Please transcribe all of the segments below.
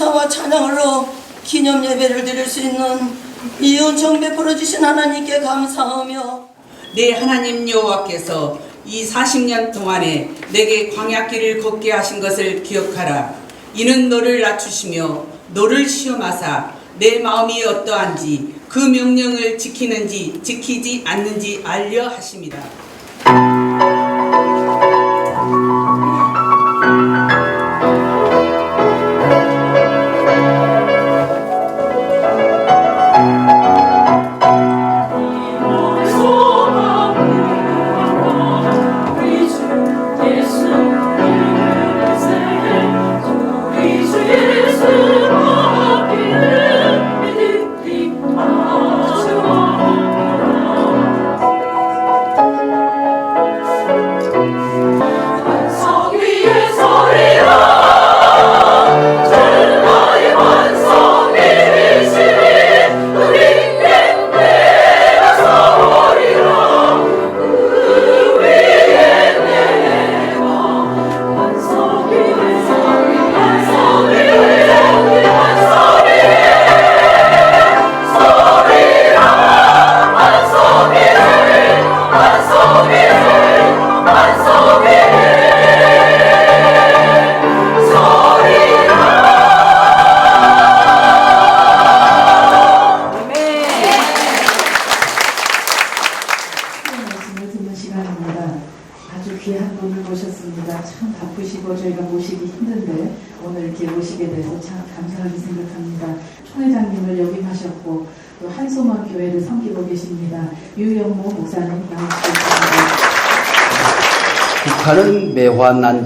감사와 찬양으로 기념 예배를 드릴 수 있는 이 은총 베풀어 주신 하나님께 감사하며 내 하나님 여호와께서 이 40년 동안에 내게 광야길을 걷게 하신 것을 기억하라. 이는 너를 낮추시며 너를 시험하사 내 마음이 어떠한지 그 명령을 지키는지 지키지 않는지 알려 하십니다.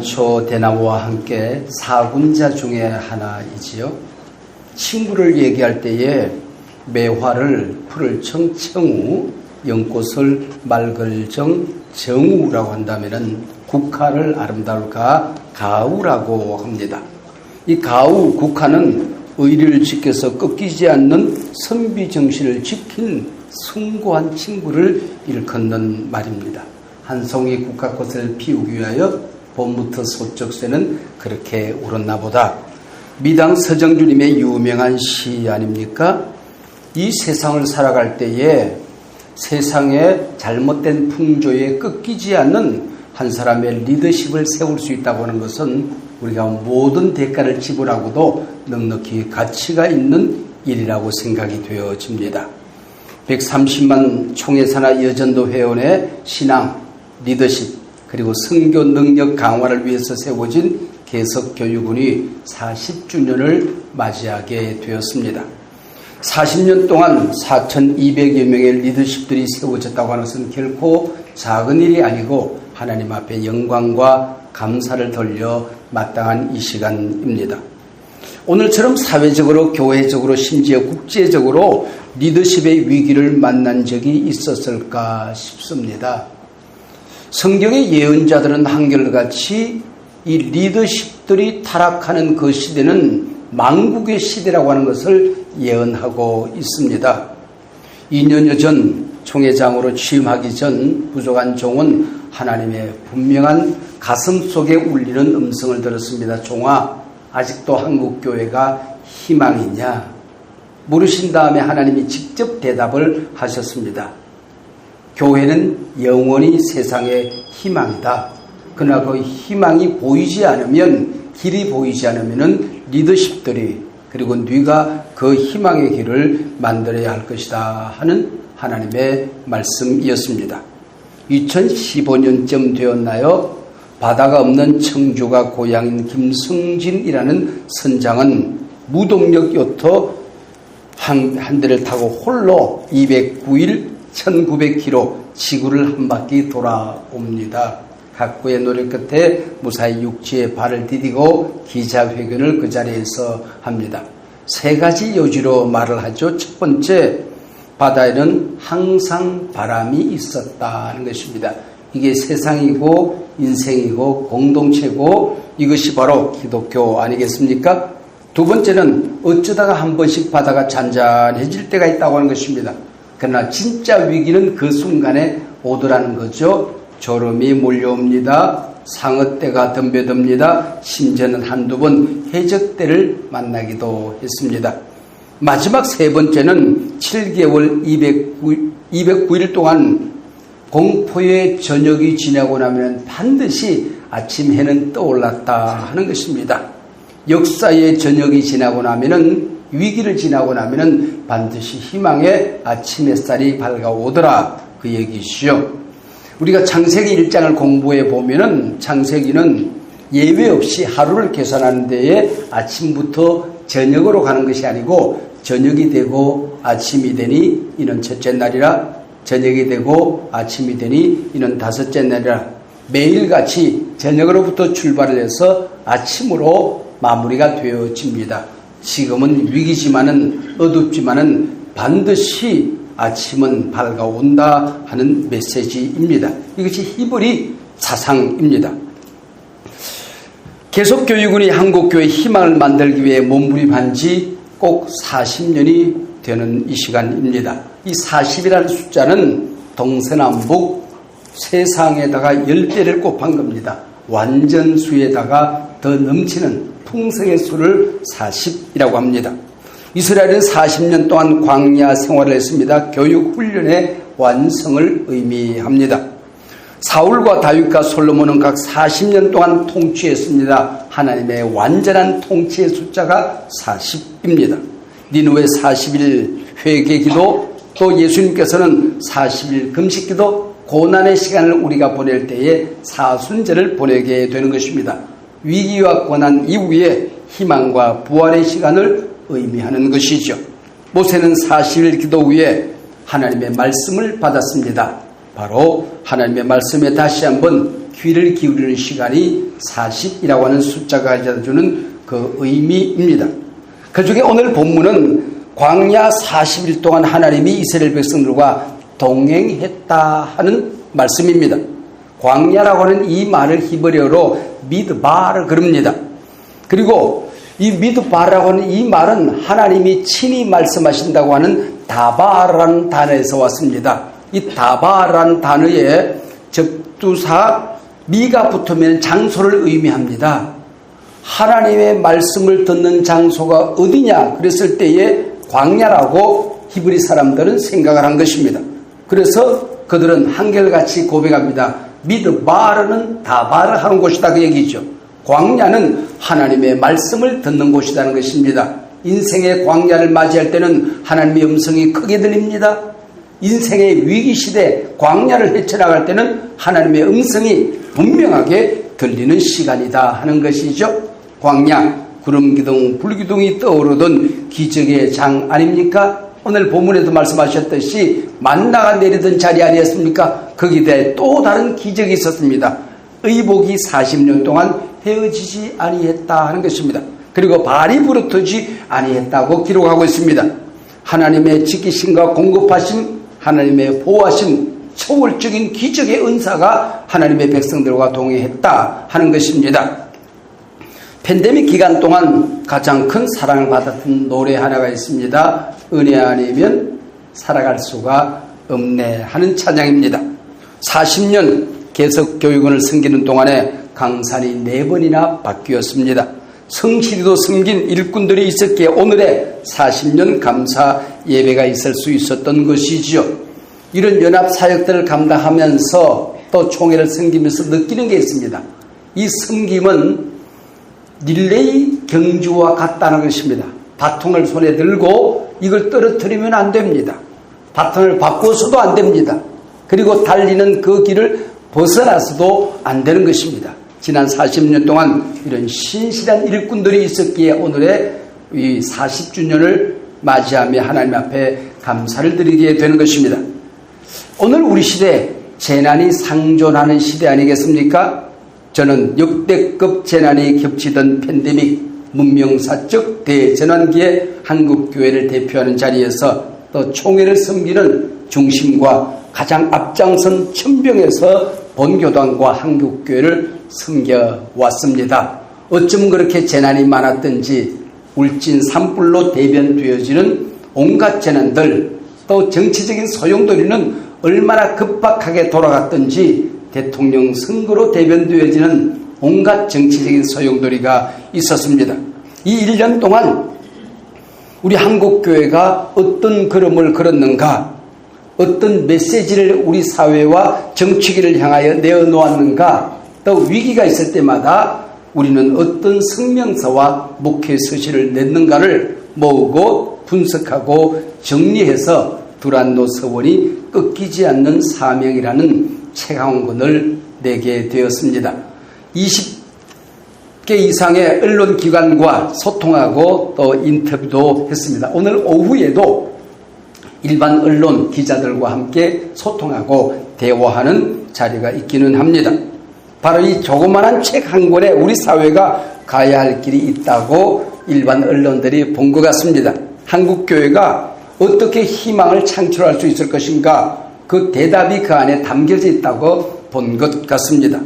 난초 대나무와 함께 사군자 중에 하나이지요. 친구를 얘기할 때에 매화를 풀을 청 청우, 연꽃을 말글정 정우라고 한다면은 국화를 아름다울까 가우라고 합니다. 이 가우 국화는 의리를 지켜서 꺾이지 않는 선비 정신을 지킨 숭고한 친구를 일컫는 말입니다. 한 송이 국화꽃을 피우기 위하여 봄부터 소쩍새는 그렇게 울었나 보다. 미당 서정주님의 유명한 시 아닙니까? 이 세상을 살아갈 때에 세상의 잘못된 풍조에 꺾이지 않는 한 사람의 리더십을 세울 수 있다고 하는 것은 우리가 모든 대가를 지불하고도 넉넉히 가치가 있는 일이라고 생각이 되어집니다. 130만 총회사나 여전도 회원의 신앙, 리더십, 그리고 선교 능력 강화를 위해서 세워진 개석교육원이 40주년을 맞이하게 되었습니다. 40년 동안 4,200여 명의 리더십들이 세워졌다고 하는 것은 결코 작은 일이 아니고 하나님 앞에 영광과 감사를 돌려 마땅한 이 시간입니다. 오늘처럼 사회적으로, 교회적으로, 심지어 국제적으로 리더십의 위기를 만난 적이 있었을까 싶습니다. 성경의 예언자들은 한결같이 이 리더십들이 타락하는 그 시대는 망국의 시대라고 하는 것을 예언하고 있습니다. 2년여 전 총회장으로 취임하기 전 부족한 종은 하나님의 분명한 가슴 속에 울리는 음성을 들었습니다. 종아, 아직도 한국교회가 희망이냐? 물으신 다음에 하나님이 직접 대답을 하셨습니다. 교회는 영원히 세상의 희망이다. 그러나 그 희망이 보이지 않으면 길이 보이지 않으면은 리더십들이 그리고 네가 그 희망의 길을 만들어야 할 것이다 하는 하나님의 말씀이었습니다. 2015년쯤 되었나요? 바다가 없는 청주가 고향인 김승진이라는 선장은 무동력 요트 한, 한 대를 타고 홀로 209일 1900km 지구를 한 바퀴 돌아옵니다. 각고의 노력 끝에 무사히 육지에 발을 디디고 기자회견을 그 자리에서 합니다. 세 가지 요지로 말을 하죠. 첫 번째, 바다에는 항상 바람이 있었다는 것입니다. 이게 세상이고 인생이고 공동체고 이것이 바로 기독교 아니겠습니까? 두 번째는 어쩌다가 한 번씩 바다가 잔잔해질 때가 있다고 하는 것입니다. 그러나 진짜 위기는 그 순간에 오더라는 거죠. 졸음이 몰려옵니다. 상어 때가 덤벼듭니다. 심지어는 한두 번 해적 때를 만나기도 했습니다. 마지막 세 번째는 7개월 209, 209일 동안 공포의 저녁이 지나고 나면 반드시 아침 해는 떠올랐다 하는 것입니다. 역사의 저녁이 지나고 나면은 위기를 지나고 나면은 반드시 희망의 아침 햇살이 밝아오더라 그 얘기시요. 우리가 창세기 1장을 공부해 보면은 창세기는 예외 없이 하루를 계산하는 데에 아침부터 저녁으로 가는 것이 아니고 저녁이 되고 아침이 되니 이는 첫째 날이라 저녁이 되고 아침이 되니 이는 다섯째 날이라 매일같이 저녁으로부터 출발을 해서 아침으로 마무리가 되어집니다. 지금은 위기지만은 어둡지만은 반드시 아침은 밝아온다 하는 메시지입니다. 이것이 히브리 사상입니다. 계속 교육원이 한국교회 희망을 만들기 위해 몸부림한 지 꼭 40년이 되는 이 시간입니다. 이 40이라는 숫자는 동서남북 세상에다가 10배를 곱한 겁니다. 완전수에다가 더 넘치는 풍성의 수를 40이라고 합니다. 이스라엘은 40년 동안 광야 생활을 했습니다. 교육 훈련의 완성을 의미합니다. 사울과 다윗과 솔로몬은 각 40년 동안 통치했습니다. 하나님의 완전한 통치의 숫자가 40입니다. 니누의 40일 회개 기도 또 예수님께서는 40일 금식 기도 고난의 시간을 우리가 보낼 때에 사순절을 보내게 되는 것입니다. 위기와 고난 이후에 희망과 부활의 시간을 의미하는 것이죠. 모세는 40일 기도 후에 하나님의 말씀을 받았습니다. 바로 하나님의 말씀에 다시 한번 귀를 기울이는 시간이 40이라고 하는 숫자가 가져다주는 그 의미입니다. 그 중에 오늘 본문은 광야 40일 동안 하나님이 이스라엘 백성들과 동행했다 하는 말씀입니다. 광야라고 하는 이 말을 히브리어로 미드바를 그럽니다. 그리고 이 미드바라고 하는 이 말은 하나님이 친히 말씀하신다고 하는 다바라는 단어에서 왔습니다. 이 다바라는 단어에 적두사 미가 붙으면 장소를 의미합니다. 하나님의 말씀을 듣는 장소가 어디냐 그랬을 때에 광야라고 히브리 사람들은 생각을 한 것입니다. 그래서 그들은 한결같이 고백합니다. 미드바르는 다바르 하는 곳이다 그 얘기죠. 광야는 하나님의 말씀을 듣는 곳이라는 것입니다. 인생의 광야를 맞이할 때는 하나님의 음성이 크게 들립니다. 인생의 위기 시대 광야를 헤쳐나갈 때는 하나님의 음성이 분명하게 들리는 시간이다 하는 것이죠. 광야 구름 기둥 불 기둥이 떠오르던 기적의 장 아닙니까? 오늘 본문에도 말씀하셨듯이 만나가 내리던 자리 아니었습니까? 거기에 또 다른 기적이 있었습니다. 의복이 40년 동안 헤어지지 아니했다 하는 것입니다. 그리고 발이 부르트지 아니했다고 기록하고 있습니다. 하나님의 지키심과 공급하신 하나님의 보호하신 초월적인 기적의 은사가 하나님의 백성들과 동행했다 하는 것입니다. 팬데믹 기간 동안 가장 큰 사랑을 받았던 노래 하나가 있습니다. 은혜 아니면 살아갈 수가 없네 하는 찬양입니다. 40년 계속 교육원을 섬기는 동안에 강산이 네 번이나 바뀌었습니다. 성실히도 섬긴 일꾼들이 있었기에 오늘의 40년 감사 예배가 있을 수 있었던 것이지요. 이런 연합 사역들을 감당하면서 또 총회를 섬기면서 느끼는 게 있습니다. 이 섬김은 릴레이 경주와 같다는 것입니다. 바통을 손에 들고 이걸 떨어뜨리면 안 됩니다. 바통을 바꿔서도 안 됩니다. 그리고 달리는 그 길을 벗어나서도 안 되는 것입니다. 지난 40년 동안 이런 신실한 일꾼들이 있었기에 오늘의 이 40주년을 맞이하며 하나님 앞에 감사를 드리게 되는 것입니다. 오늘 우리 시대 재난이 상존하는 시대 아니겠습니까? 저는 역대급 재난이 겹치던 팬데믹 문명사적 대전환기에 한국교회를 대표하는 자리에서 또 총회를 섬기는 중심과 가장 앞장선 천병에서 본교단과 한국교회를 섬겨왔습니다. 어쩜 그렇게 재난이 많았던지 울진 산불로 대변되어지는 온갖 재난들 또 정치적인 소용돌이는 얼마나 급박하게 돌아갔던지 대통령 선거로 대변되어지는 온갖 정치적인 소용돌이가 있었습니다. 이 1년 동안 우리 한국교회가 어떤 걸음을 걸었는가, 어떤 메시지를 우리 사회와 정치계를 향하여 내어놓았는가, 또 위기가 있을 때마다 우리는 어떤 성명서와 목회 서시를 냈는가를 모으고 분석하고 정리해서 두란노 서원이 꺾이지 않는 사명이라는 책 한 권을 내게 되었습니다. 20개 이상의 언론기관과 소통하고 또 인터뷰도 했습니다. 오늘 오후에도 일반 언론 기자들과 함께 소통하고 대화하는 자리가 있기는 합니다. 바로 이 조그마한 책 한 권에 우리 사회가 가야 할 길이 있다고 일반 언론들이 본 것 같습니다. 한국교회가 어떻게 희망을 창출할 수 있을 것인가 그 대답이 그 안에 담겨져 있다고 본 것 같습니다.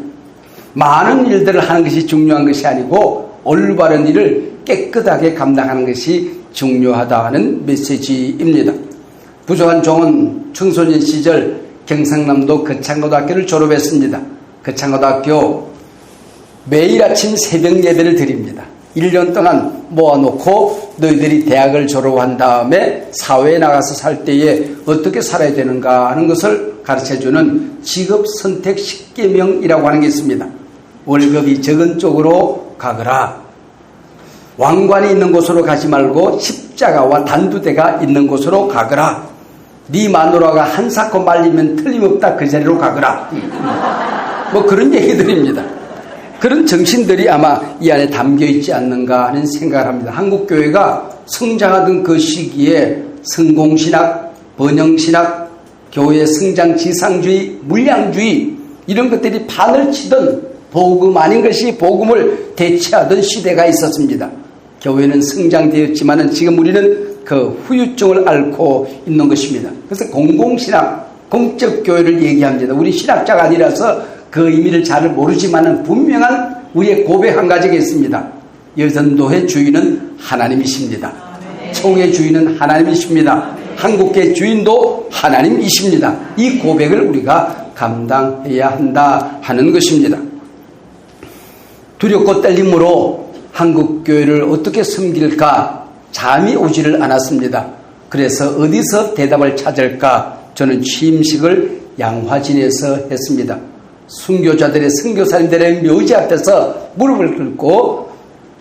많은 일들을 하는 것이 중요한 것이 아니고 올바른 일을 깨끗하게 감당하는 것이 중요하다는 메시지입니다. 부조한 종은 청소년 시절 경상남도 거창고등학교를 졸업했습니다. 거창고등학교 매일 아침 새벽 예배를 드립니다. 1년 동안 모아놓고 너희들이 대학을 졸업한 다음에 사회에 나가서 살 때에 어떻게 살아야 되는가 하는 것을 가르쳐주는 직업 선택 10개명이라고 하는 게 있습니다. 월급이 적은 쪽으로 가거라. 왕관이 있는 곳으로 가지 말고 십자가와 단두대가 있는 곳으로 가거라. 네 마누라가 한사코 말리면 틀림없다 그 자리로 가거라. 뭐 그런 얘기들입니다. 그런 정신들이 아마 이 안에 담겨 있지 않는가 하는 생각을 합니다. 한국 교회가 성장하던 그 시기에 성공신학, 번영신학, 교회 성장 지상주의, 물량주의 이런 것들이 판을 치던 복음 아닌 것이 복음을 대체하던 시대가 있었습니다. 교회는 성장되었지만은 지금 우리는 그 후유증을 앓고 있는 것입니다. 그래서 공공신학, 공적 교회를 얘기합니다. 우리 신학자가 아니라서 그 의미를 잘 모르지만은 분명한 우리의 고백 한 가지가 있습니다. 여전도의 주인은 하나님이십니다. 총의 주인은 하나님이십니다. 한국의 주인도 하나님이십니다. 이 고백을 우리가 감당해야 한다 하는 것입니다. 두렵고 떨림으로 한국 교회를 어떻게 섬길까 잠이 오지를 않았습니다. 그래서 어디서 대답을 찾을까 저는 취임식을 양화진에서 했습니다. 순교자들의 선교사님들의 묘지 앞에서 무릎을 꿇고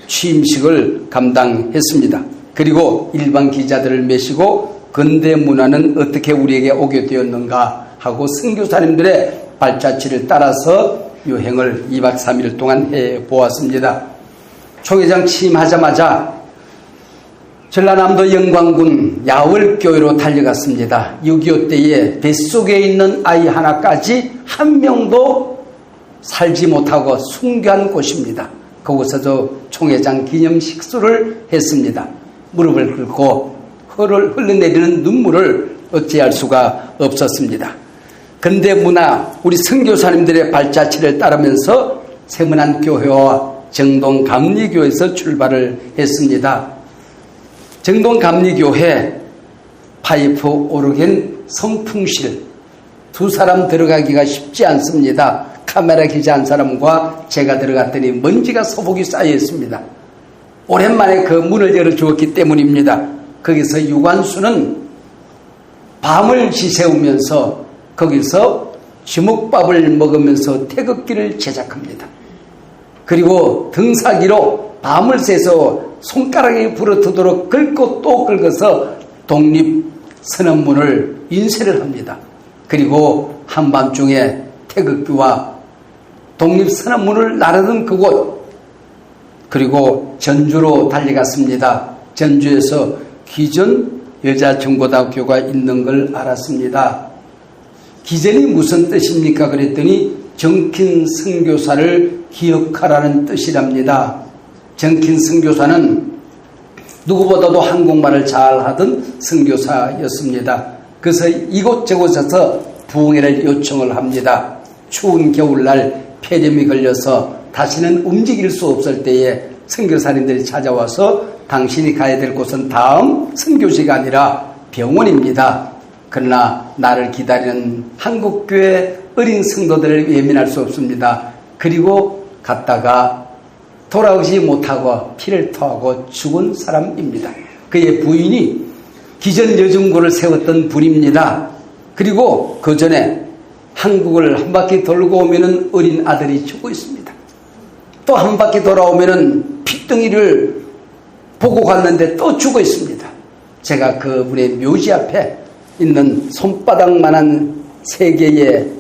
취임식을 감당했습니다. 그리고 일반 기자들을 메시고 근대 문화는 어떻게 우리에게 오게 되었는가 하고 선교사님들의 발자취를 따라서 여행을 2박 3일 동안 해 보았습니다. 총회장 취임하자마자 전라남도 영광군 야월교회로 달려갔습니다. 6.25 때에 뱃속에 있는 아이 하나까지 한 명도 살지 못하고 순교한 곳입니다. 그곳에서 총회장 기념 식수를 했습니다. 무릎을 꿇고 허를 흘러내리는 눈물을 어찌할 수가 없었습니다. 근대 문화, 우리 선교사님들의 발자취를 따르면서 세문안 교회와 정동 감리교에서 출발을 했습니다. 정동 감리교회 파이프 오르겐 성풍실 두 사람 들어가기가 쉽지 않습니다. 카메라 기자 한 사람과 제가 들어갔더니 먼지가 소복이 쌓여 있습니다. 오랜만에 그 문을 열어 주었기 때문입니다. 거기서 유관수는 밤을 지새우면서 거기서 주먹밥을 먹으면서 태극기를 제작합니다. 그리고 등사기로 밤을 새서 손가락이 부러뜨도록 긁고 또 긁어서 독립 선언문을 인쇄를 합니다. 그리고 한밤중에 태극기와 독립 선언문을 나르던 그곳 그리고 전주로 달려갔습니다. 전주에서 기존 여자정고등학교가 있는 걸 알았습니다. 기전이 무슨 뜻입니까? 그랬더니 정킨 선교사를 기억하라는 뜻이랍니다. 정킨 선교사는 누구보다도 한국말을 잘하던 선교사였습니다. 그래서 이곳저곳에서 부흥회를 요청을 합니다. 추운 겨울날 폐렴이 걸려서 다시는 움직일 수 없을 때에 선교사님들이 찾아와서 당신이 가야 될 곳은 다음 선교지가 아니라 병원입니다. 그러나 나를 기다리는 한국교회 어린 성도들을 예민할 수 없습니다. 그리고 갔다가 돌아오지 못하고 피를 토하고 죽은 사람입니다. 그의 부인이 기전 여중고를 세웠던 분입니다. 그리고 그 전에 한국을 한 바퀴 돌고 오면은 어린 아들이 죽어 있습니다. 또 한 바퀴 돌아오면은 핏덩이를 보고 갔는데 또 죽어 있습니다. 제가 그분의 묘지 앞에 있는 손바닥만한 세 개의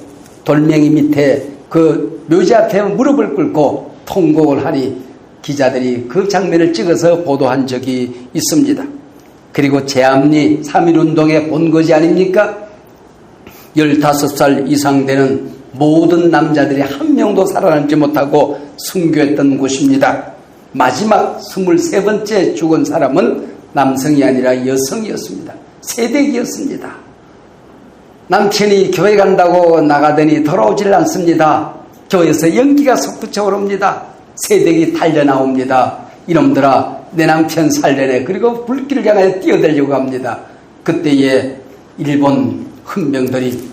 돌멩이 밑에 그 묘지 앞에 무릎을 꿇고 통곡을 하니 기자들이 그 장면을 찍어서 보도한 적이 있습니다. 그리고 제암리 3.1운동의 본거지 아닙니까? 15살 이상 되는 모든 남자들이 한 명도 살아남지 못하고 순교했던 곳입니다. 마지막 23번째 죽은 사람은 남성이 아니라 여성이었습니다. 세대기였습니다. 남편이 교회 간다고 나가더니 돌아오질 않습니다. 교회에서 연기가 솟구쳐 오릅니다. 세대기 달려 나옵니다. 이놈들아 내 남편 살려내 그리고 불길을 향하여 뛰어들려고 합니다. 그때에 일본 hun명들이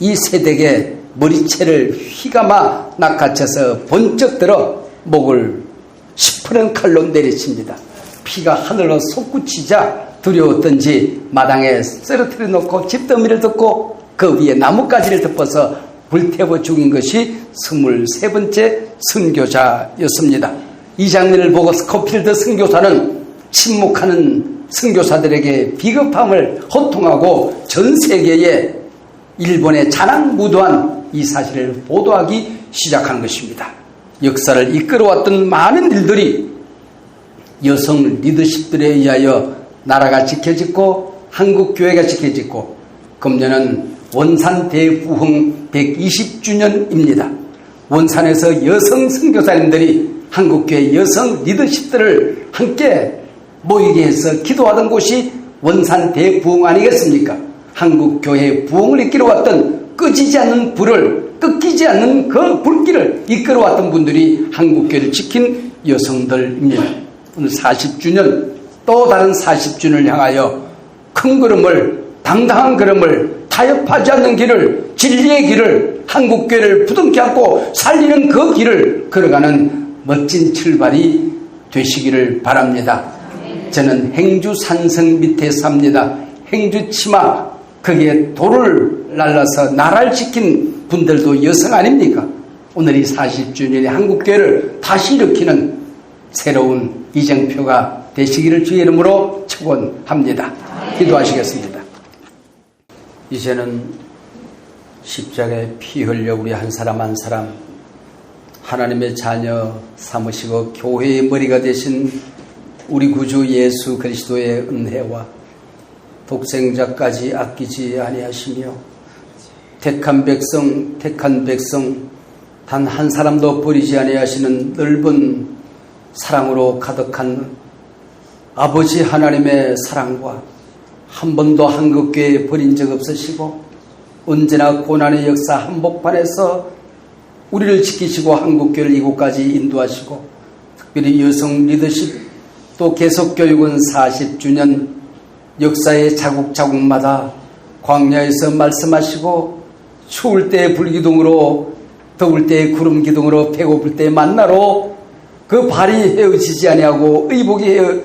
이 세대의 머리채를 휘감아 낚아쳐서 번쩍 들어 목을 시퍼런 칼로 내리칩니다. 피가 하늘로 솟구치자 두려웠던지 마당에 쓰러뜨려 놓고 집더미를 덮고 그 위에 나뭇가지를 덮어서 불태워 죽인 것이 23번째 선교자였습니다. 이 장면을 보고 스코필드 선교사는 침묵하는 선교사들에게 비겁함을 호통하고 전 세계에 일본의 자랑무도한 이 사실을 보도하기 시작한 것입니다. 역사를 이끌어왔던 많은 일들이 여성 리더십들에 의하여 나라가 지켜지고 한국 교회가 지켜지고 금년은 원산 대부흥 120주년입니다. 원산에서 여성 선교사님들이 한국교회 여성 리더십들을 함께 모이게 해서 기도하던 곳이 원산 대부흥 아니겠습니까? 한국교회 부흥을 이끌어 왔던 끄지지 않는 불을 꺾이지 않는 그 불길을 이끌어 왔던 분들이 한국교회를 지킨 여성들입니다. 오늘 40주년 또 다른 40주년을 향하여 큰 걸음을 당당한 걸음을 타협하지 않는 길을 진리의 길을 한국교회를 부둥켜 안고 살리는 그 길을 걸어가는 멋진 출발이 되시기를 바랍니다. 저는 행주 산성 밑에 삽니다. 행주 치마 거기에 돌을 날라서 나라를 지킨 분들도 여성 아닙니까? 오늘 이 40주년의 한국교회를 다시 일으키는 새로운 이정표가 되시기를 주의 이름으로 축원합니다. 기도하시겠습니다. 이제는 십자가에 피 흘려 우리 한 사람 한 사람 하나님의 자녀 삼으시고 교회의 머리가 되신 우리 구주 예수 그리스도의 은혜와 독생자까지 아끼지 아니하시며 택한 백성 택한 백성 단 한 사람도 버리지 아니하시는 넓은 사랑으로 가득한 아버지 하나님의 사랑과 한 번도 한국교회 버린 적 없으시고 언제나 고난의 역사 한복판에서 우리를 지키시고 한국교회를 이곳까지 인도하시고 특별히 여성 리더십 또 계속교육은 40주년 역사의 자국자국마다 광야에서 말씀하시고 추울 때 불기둥으로 더울 때 구름 기둥으로 배고플 때 만나로 그 발이 헤어지지 아니하고 의복이 헤어,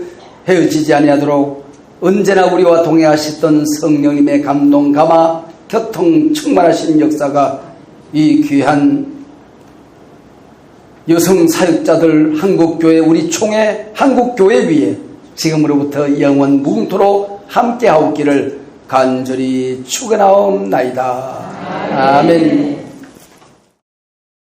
헤어지지 아니하도록 언제나 우리와 동행하셨던 성령님의 감동 감화 교통 충만하신 역사가 이 귀한 여성 사역자들 한국교회 우리 총회 한국교회 위에 지금으로부터 영원 무궁토록 함께하옵기를 간절히 축원하옵나이다. 아멘.